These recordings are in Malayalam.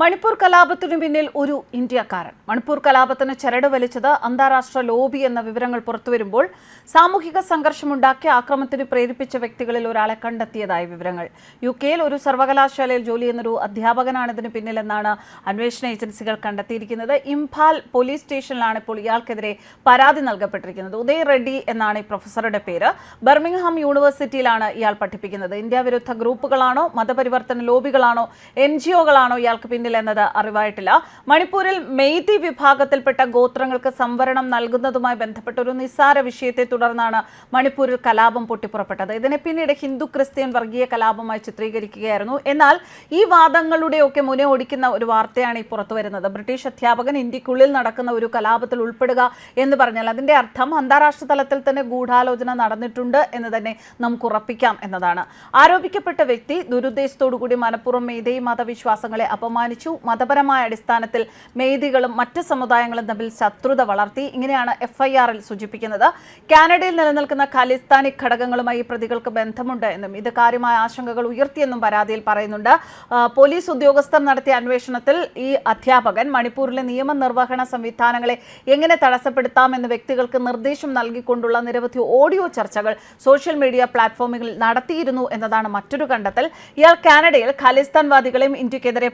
മണിപ്പൂർ കലാപത്തിനു പിന്നിൽ ഒരു ഇന്ത്യക്കാരൻ. മണിപ്പൂർ കലാപത്തിന് ചരട് വലിച്ചത് അന്താരാഷ്ട്ര ലോബി എന്ന വിവരങ്ങൾ പുറത്തുവരുമ്പോൾ സാമൂഹിക സംഘർഷമുണ്ടാക്കി ആക്രമണത്തിന് പ്രേരിപ്പിച്ച വ്യക്തികളിൽ ഒരാളെ കണ്ടെത്തിയതായി വിവരങ്ങൾ. യു കെയിൽ ഒരു സർവകലാശാലയിൽ ജോലി ചെയ്യുന്നൊരു അധ്യാപകനാണ് ഇതിന് പിന്നിലെന്നാണ് അന്വേഷണ ഏജൻസികൾ കണ്ടെത്തിയിരിക്കുന്നത്. ഇംഫാൽ പോലീസ് സ്റ്റേഷനിലാണ് ഇപ്പോൾ ഇയാൾക്കെതിരെ പരാതി നൽകപ്പെട്ടിരിക്കുന്നത്. ഉദയ് റെഡ്ഡി എന്നാണ് ഈ പ്രൊഫസറുടെ പേര്. ബർമിംഗ്ഹാം യൂണിവേഴ്സിറ്റിയിലാണ് ഇയാൾ പഠിപ്പിക്കുന്നത്. ഇന്ത്യ വിരുദ്ധ ഗ്രൂപ്പുകളാണോ മതപരിവർത്തന ലോബികളാണോ എൻ ജി ഒകളാണോ ഇയാൾക്ക് പിന്നിൽ എന്നത് അറിവായിട്ടില്ല. മണിപ്പൂരിൽ മെയ്തി വിഭാഗത്തിൽപ്പെട്ട ഗോത്രങ്ങൾക്ക് സംവരണം നൽകുന്നതുമായി ബന്ധപ്പെട്ട ഒരു നിസ്സാര വിഷയത്തെ തുടർന്നാണ് മണിപ്പൂരിൽ കലാപം പൊട്ടിപ്പുറപ്പെട്ടത്. ഇതിനെ പിന്നീട് ഹിന്ദു ക്രിസ്ത്യൻ വർഗീയ കലാപമായി ചിത്രീകരിക്കുകയായിരുന്നു. എന്നാൽ ഈ വാദങ്ങളുടെയൊക്കെ മുന ഓടിക്കുന്ന ഒരു വാർത്തയാണ് ഈ പുറത്തു വരുന്നത്. ബ്രിട്ടീഷ് അധ്യാപകൻ ഇന്ത്യക്കുള്ളിൽ നടക്കുന്ന ഒരു കലാപത്തിൽ ഉൾപ്പെടുക എന്ന് പറഞ്ഞാൽ അതിന്റെ അർത്ഥം അന്താരാഷ്ട്ര തലത്തിൽ തന്നെ ഗൂഢാലോചന നടന്നിട്ടുണ്ട് എന്ന് തന്നെ നമുക്ക് ഉറപ്പിക്കാം എന്നതാണ്. ആരോപിക്കപ്പെട്ട വ്യക്തി ദുരുദ്ദേശത്തോടുകൂടി മനഃപൂർവം മേധയും മതവിശ്വാസങ്ങളെ അപമാനിച്ചു മതപരമായ അടിസ്ഥാനത്തിൽ മെയ്തികളും മറ്റ് സമുദായങ്ങളും തമ്മിൽ ശത്രുത വളർത്തി. ഇങ്ങനെയാണ് എഫ്ഐആറിൽ സൂചിപ്പിക്കുന്നത്. കാനഡയിൽ നിലനിൽക്കുന്ന ഖാലിസ്ഥാനി ഘടകങ്ങളുമായി പ്രതികൾക്ക് ബന്ധമുണ്ട് എന്നും ഇത് കാര്യമായ ആശങ്കകൾ ഉയർത്തിയെന്നും പരാതിയിൽ പറയുന്നുണ്ട്. പോലീസ് ഉദ്യോഗസ്ഥർ നടത്തിയ അന്വേഷണത്തിൽ ഈ അധ്യാപകൻ മണിപ്പൂരിലെ നിയമനിർവഹണ സംവിധാനങ്ങളെ എങ്ങനെ തടസ്സപ്പെടുത്താമെന്ന് വ്യക്തികൾക്ക് നിർദ്ദേശം നൽകിക്കൊണ്ടുള്ള നിരവധി ഓഡിയോ ചർച്ചകൾ സോഷ്യൽ മീഡിയ പ്ലാറ്റ്ഫോമുകളിൽ നടത്തിയിരുന്നു എന്നതാണ് മറ്റൊരു കണ്ടെത്തൽ. ഇയാൾ കാനഡയിൽ ഖാലിസ്ഥാൻവാദികളെയും ഇന്ത്യക്കെതിരെ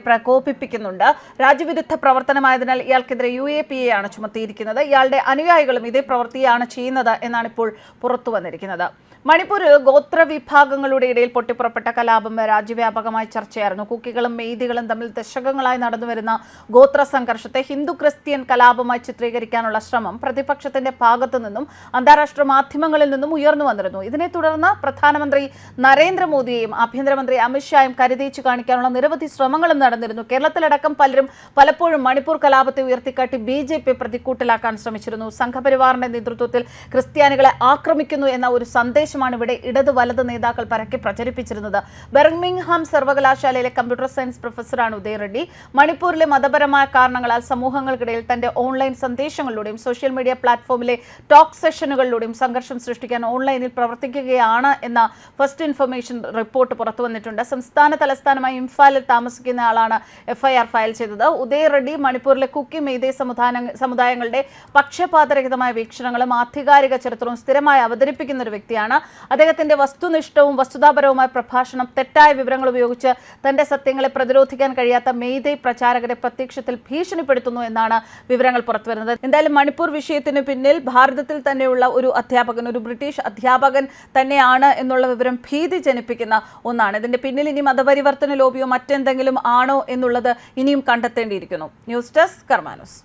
പ്രകോപിപ്പിക്കുന്നുണ്ട് രാജ്യവിരുദ്ധ പ്രവർത്തനമായതിനാൽ ഇയാൾക്കെതിരെ യു എ പി എ ആണ് ചുമത്തിയിരിക്കുന്നത്. ഇയാളുടെ അനുയായികളും ഇതേ പ്രവൃത്തിയാണ് ചെയ്യുന്നത് എന്നാണ് ഇപ്പോൾ പുറത്തു വന്നിരിക്കുന്നത്. മണിപ്പൂരിൽ ഗോത്ര വിഭാഗങ്ങളുടെ ഇടയിൽ പൊട്ടിപ്പുറപ്പെട്ട കലാപം രാജ്യവ്യാപകമായി ചർച്ചയായിരുന്നു. കുക്കികളും മെയ്തികളും തമ്മിൽ ദശകങ്ങളായി നടന്നുവരുന്ന ഗോത്ര സംഘർഷത്തെ ഹിന്ദു ക്രിസ്ത്യൻ കലാപമായി ചിത്രീകരിക്കാനുള്ള ശ്രമം പ്രതിപക്ഷത്തിന്റെ ഭാഗത്തു നിന്നും അന്താരാഷ്ട്ര മാധ്യമങ്ങളിൽ നിന്നും ഉയർന്നു വന്നിരുന്നു. ഇതിനെ തുടർന്ന് പ്രധാനമന്ത്രി നരേന്ദ്രമോദിയെയും ആഭ്യന്തരമന്ത്രി അമിത്ഷായും കരുതീച്ചു കാണിക്കാനുള്ള നിരവധി ശ്രമങ്ങളും നടന്നിരുന്നു. കേരളത്തിലടക്കം പലരും പലപ്പോഴും മണിപ്പൂർ കലാപത്തെ ഉയർത്തിക്കാട്ടി ബി ജെ പി പ്രതിക്കൂട്ടിലാക്കാൻ ശ്രമിച്ചിരുന്നു. സംഘപരിവാറിന്റെ നേതൃത്വത്തിൽ ക്രിസ്ത്യാനികളെ ആക്രമിക്കുന്നു എന്ന ഒരു സന്ദേശമാണ് ഇവിടെ ഇടത് വലത് നേതാക്കൾ പരക്കെ പ്രചരിപ്പിച്ചിരുന്നത്. ബെർമിംഗ്ഹാം സർവകലാശാലയിലെ കമ്പ്യൂട്ടർ സയൻസ് പ്രൊഫസറാണ് ഉദയ് റെഡ്ഡി. മണിപ്പൂരിലെ മതപരമായ കാരണങ്ങളാൽ സമൂഹങ്ങൾക്കിടയിൽ തന്റെ ഓൺലൈൻ സന്ദേശങ്ങളിലൂടെയും സോഷ്യൽ മീഡിയ പ്ലാറ്റ്ഫോമിലെ ടോക്ക് സെഷനുകളിലൂടെയും സംഘർഷം സൃഷ്ടിക്കാൻ ഓൺലൈനിൽ പ്രവർത്തിക്കുകയാണ് എന്ന ഫസ്റ്റ് ഇൻഫർമേഷൻ റിപ്പോർട്ട് പുറത്തുവന്നിട്ടുണ്ട്. സംസ്ഥാന തലസ്ഥാനമായ ഇംഫാലിൽ താമസിക്കുന്ന ആളാണ് എഫ്ഐആർ ഫയൽ ചെയ്തത്. ഉദയ റെഡ്ഡി മണിപ്പൂരിലെ കുക്കി മെയ്തേ സമുദായ സമുദായങ്ങളുടെ പക്ഷപാതരഹിതമായ വീക്ഷണങ്ങളും ആധികാരിക ചരിത്രവും സ്ഥിരമായി അവതരിപ്പിക്കുന്ന ഒരു വ്യക്തിയാണ്. അദ്ദേഹത്തിന്റെ വസ്തുനിഷ്ഠവും വസ്തുതാപരവുമായ പ്രഭാഷണം തെറ്റായ വിവരങ്ങൾ ഉപയോഗിച്ച് തന്റെ സത്യങ്ങളെ പ്രതിരോധിക്കാൻ കഴിയാത്ത മെയ്തേ പ്രചാരകരെ പ്രത്യക്ഷത്തിൽ ഭീഷണിപ്പെടുത്തുന്നു എന്നാണ് വിവരങ്ങൾ പുറത്തുവരുന്നത്. എന്തായാലും മണിപ്പൂർ വിഷയത്തിന് പിന്നിൽ ഭാരതത്തിൽ തന്നെയുള്ള ഒരു അധ്യാപകൻ ഒരു ബ്രിട്ടീഷ് അധ്യാപകൻ തന്നെയാണ് എന്നുള്ള വിവരം ഭീതി ജനിപ്പിക്കുന്ന ഒന്നാണ്. ഇതിന്റെ പിന്നിൽ ഇനി മതപരിവർത്തന ലോബിയോ മറ്റെന്തെങ്കിലും ആണോ എന്നുള്ളത് ഇനിയും കണ്ടെത്തേണ്ടിയിരിക്കുന്നു. News desk കർമാനോസ്.